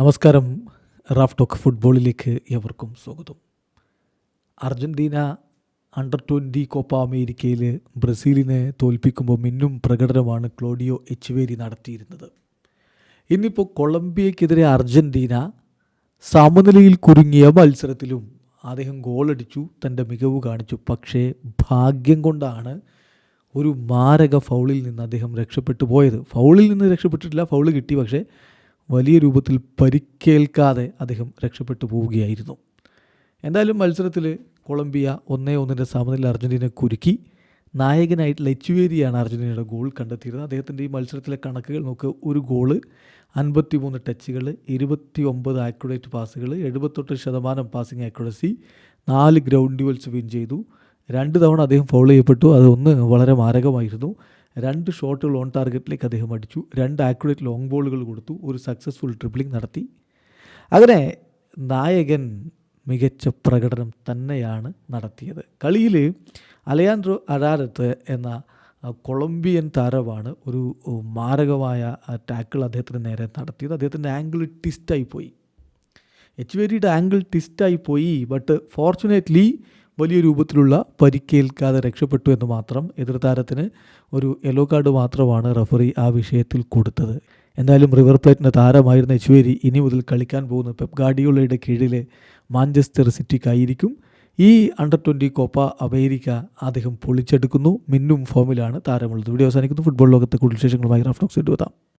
നമസ്കാരം. Raf talk ഫുട്ബോളിലേക്ക് എവർക്കും സ്വാഗതം. അർജന്റീന അണ്ടർ ട്വന്റി കോപ്പ അമേരിക്കയിൽ ബ്രസീലിനെ തോൽപ്പിക്കുമ്പോൾ മിന്നും പ്രകടനമാണ് ക്ലോഡിയോ എച്ച്വേരി നടത്തിയിരുന്നത്. ഇന്നിപ്പോൾ കൊളംബിയക്കെതിരെ അർജന്റീന സമനിലയിൽ കുരുങ്ങിയ മത്സരത്തിലും അദ്ദേഹം ഗോളടിച്ചു തന്റെ മികവ് കാണിച്ചു. പക്ഷേ ഭാഗ്യം കൊണ്ടാണ് ഒരു മാരക ഫൗളിൽ നിന്ന് അദ്ദേഹം രക്ഷപ്പെട്ടു പോയത്. ഫൗളിൽ നിന്ന് രക്ഷപ്പെട്ടിട്ടില്ല ഫൗൾ കിട്ടി. പക്ഷേ വലിയ രൂപത്തിൽ പരിക്കേൽക്കാതെ അദ്ദേഹം രക്ഷപ്പെട്ടു പോവുകയായിരുന്നു. എന്തായാലും മത്സരത്തിൽ കൊളംബിയ ഒന്നേ ഒന്നിന്റെ സമനില അർജന്റീന കുരുക്കി. നായകനായിട്ടുള്ള എച്ചുവേരിയാണ് അർജന്റീനയുടെ ഗോൾ കണ്ടെത്തിയിരുന്നത്. അദ്ദേഹത്തിന്റെ ഈ മത്സരത്തിലെ കണക്കുകൾ നോക്ക്. ഒരു ഗോൾ അൻപത്തി മൂന്ന് ടച്ചുകൾ ഇരുപത്തി ഒമ്പത് ആക്യുറേറ്റ് പാസുകൾ എഴുപത്തെട്ട് ശതമാനം പാസിംഗ് ആക്യുറസി നാല് ഗ്രൗണ്ട് ഡ്യുവൽസ് വിൻ ചെയ്തു. രണ്ട് തവണ അദ്ദേഹം ഫൗൾ ചെയ്യപ്പെട്ടു. അതൊന്ന് വളരെ മാരകമായിരുന്നു. രണ്ട് ഷോട്ടുകൾ ഓൺ ടാർഗറ്റിലേക്ക് അദ്ദേഹം അടിച്ചു. രണ്ട് ആക്യുറേറ്റ് ലോങ് ബോളുകൾ കൊടുത്തു. ഒരു സക്സസ്ഫുൾ ട്രിപ്ലിംഗ് നടത്തി. അങ്ങനെ നായകൻ മികച്ച പ്രകടനം തന്നെയാണ് നടത്തിയത്. കളിയിൽ അലയാൻഡ്രോ അരാരത്ത് എന്ന കൊളംബിയൻ താരമാണ് ഒരു മാരകമായ ടാക്കിൾ അദ്ദേഹത്തിന് നേരെ നടത്തിയത്. അദ്ദേഹത്തിന്റെ ആംഗിൾ ട്വിസ്റ്റായി പോയി. എച്ച് വേരിയുടെ ആംഗിൾ ട്വിസ്റ്റായി പോയി. ബട്ട് ഫോർച്ചുനേറ്റ്ലി വലിയ രൂപത്തിലുള്ള പരിക്കേൽക്കാതെ രക്ഷപ്പെട്ടു എന്ന് മാത്രം എതിർ താരത്തിന് ഒരു യെല്ലോ കാർഡ് മാത്രമാണ് റഫറി ആ വിഷയത്തിൽ കൊടുത്തത്. എന്തായാലും റിവർ പ്ലേറ്റിന്റെ താരമായിരുന്ന എച്ചുവേരി ഇനി മുതൽ കളിക്കാൻ പോകുന്ന പെപ് ഗാഡിയോളയുടെ കീഴിലെ മാഞ്ചസ്റ്റർ സിറ്റിക്കായിരിക്കും. ഈ അണ്ടർ ട്വന്റി കോപ്പ അമേരിക്ക അദ്ദേഹം പൊളിച്ചെടുക്കുന്നു. മിന്നും ഫോമിലാണ് താരമുള്ളത്. വീഡിയോ അവസാനിക്കുന്നു. ഫുട്ബോൾ ലോകത്തെ കൂടുതൽ വിശേഷങ്ങളുമായി റഫ്ലോക്സ് ഇട്ടുവെത്താം